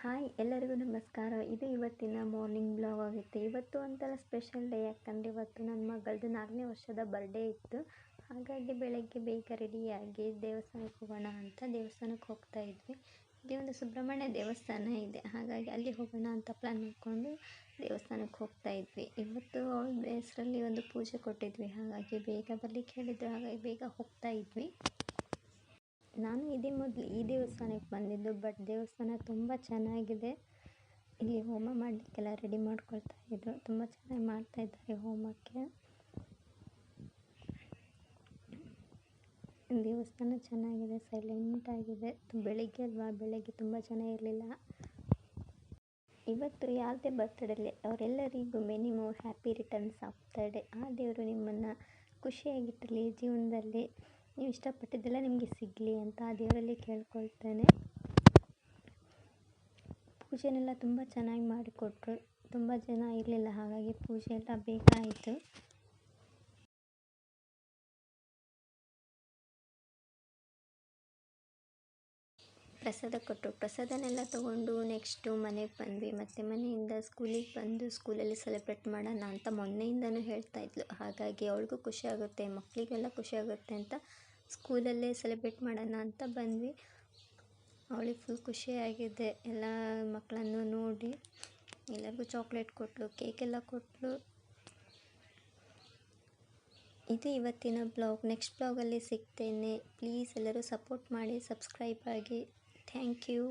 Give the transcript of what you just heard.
Hi ಎಲ್ಲರಿಗೂ ನಮಸ್ಕಾರ. ಇದು ಇವತ್ತಿನ ಮಾರ್ನಿಂಗ್ ಬ್ಲಾಗ್ ಆಗಿತ್ತು. ಇವತ್ತು ಒಂಥರ ಸ್ಪೆಷಲ್ ಡೇ ಯಾಕಂದರೆ ಇವತ್ತು ನನ್ನ ಮಗಳದು ನಾಲ್ಕನೇ ವರ್ಷದ ಬರ್ಡೇ ಇತ್ತು. ಹಾಗಾಗಿ ಬೆಳಗ್ಗೆ ಬೇಗ ರೆಡಿಯಾಗಿ ದೇವಸ್ಥಾನಕ್ಕೆ ಹೋಗೋಣ ಅಂತ ದೇವಸ್ಥಾನಕ್ಕೆ ಹೋಗ್ತಾ ಇದ್ವಿ. ಇಲ್ಲಿ ಒಂದು ಸುಬ್ರಹ್ಮಣ್ಯ ದೇವಸ್ಥಾನ ಇದೆ. ಹಾಗಾಗಿ ಅಲ್ಲಿ ಹೋಗೋಣ ಅಂತ ಪ್ಲ್ಯಾನ್ ಮಾಡಿಕೊಂಡು ದೇವಸ್ಥಾನಕ್ಕೆ ಹೋಗ್ತಾ ಇದ್ವಿ. ಇವತ್ತು ಅವಳ ಹೆಸರಲ್ಲಿ ಒಂದು ಪೂಜೆ ಕೊಟ್ಟಿದ್ವಿ. ಹಾಗಾಗಿ ಬೇಗ ಬರಲಿಕ್ಕೆ ಹೇಳಿದ್ರು. ಹಾಗಾಗಿ ಬೇಗ ಹೋಗ್ತಾ ಇದ್ವಿ. ನಾನು ಇದೇ ಮೊದಲು ಈ ದೇವಸ್ಥಾನಕ್ಕೆ ಬಂದಿದ್ದು ಬಟ್ ದೇವಸ್ಥಾನ ತುಂಬ ಚೆನ್ನಾಗಿದೆ. ಇಲ್ಲಿ ಹೋಮ ಮಾಡಲಿಕ್ಕೆಲ್ಲ ರೆಡಿ ಮಾಡ್ಕೊಳ್ತಾ ಇದ್ದರು ತುಂಬ ಚೆನ್ನಾಗಿ ಮಾಡ್ತಾ ಇದ್ದಾರೆ ಹೋಮಕ್ಕೆ. ದೇವಸ್ಥಾನ ಚೆನ್ನಾಗಿದೆ ಸೈಲೆಂಟ್ ಆಗಿದೆ. ಬೆಳಿಗ್ಗೆ ಅಲ್ವಾ? ಬೆಳಗ್ಗೆ ತುಂಬ ಜನ ಇರಲಿಲ್ಲ. ಇವತ್ತು ಯಾವುದೇ ಬರ್ತಡೇಲಿ ಅವರೆಲ್ಲರಿಗೂ many happy returns of the ಆ ದೇವರು ನಿಮ್ಮನ್ನು ಖುಷಿಯಾಗಿಟ್ಟಿರಲಿ ಜೀವನದಲ್ಲಿ. ನೀವು ಇಷ್ಟಪಟ್ಟಿದ್ದೆಲ್ಲ ನಿಮಗೆ ಸಿಗಲಿ ಅಂತ ಆ ದೇವರಲ್ಲಿ ಕೇಳ್ಕೊಳ್ತೇನೆ. ಪೂಜೆನೆಲ್ಲ ತುಂಬ ಚೆನ್ನಾಗಿ ಮಾಡಿಕೊಟ್ರು. ತುಂಬ ಜನ ಇರಲಿಲ್ಲ, ಹಾಗಾಗಿ ಪೂಜೆ ಎಲ್ಲ ಬೇಕಾಯಿತು. ಪ್ರಸಾದ ಕೊಟ್ಟರು ಪ್ರಸಾದನೆಲ್ಲ ತೊಗೊಂಡು ನೆಕ್ಸ್ಟು ಮನೆಗೆ ಬಂದ್ವಿ. ಮತ್ತು ಮನೆಯಿಂದ ಸ್ಕೂಲಿಗೆ ಬಂದು ಸ್ಕೂಲಲ್ಲಿ ಸೆಲೆಬ್ರೇಟ್ ಮಾಡೋಣ ಅಂತ ಮೊನ್ನೆಯಿಂದನೂ ಹೇಳ್ತಾ ಇದ್ಲು. ಹಾಗಾಗಿ ಅವಳಿಗೂ ಖುಷಿ ಆಗುತ್ತೆ ಮಕ್ಕಳಿಗೆಲ್ಲ ಖುಷಿ ಆಗುತ್ತೆ ಅಂತ ಸ್ಕೂಲಲ್ಲೇ ಸೆಲೆಬ್ರೇಟ್ ಮಾಡೋಣ ಅಂತ ಬಂದ್ವಿ. ಅವಳಿಗೆ ಫುಲ್ ಖುಷಿಯಾಗಿದೆ. ಎಲ್ಲ ಮಕ್ಕಳನ್ನು ನೋಡಿ ಎಲ್ಲರಿಗೂ ಚಾಕ್ಲೇಟ್ ಕೊಟ್ಟಳು ಕೇಕೆಲ್ಲ ಕೊಟ್ಟಳು ಇದು ಇವತ್ತಿನ ಬ್ಲಾಗ್ ನೆಕ್ಸ್ಟ್ ಬ್ಲಾಗಲ್ಲಿ ಸಿಗ್ತೇನೆ. ಪ್ಲೀಸ್ ಎಲ್ಲರೂ ಸಪೋರ್ಟ್ ಮಾಡಿ ಸಬ್ಸ್ಕ್ರೈಬ್ ಆಗಿ. Thank you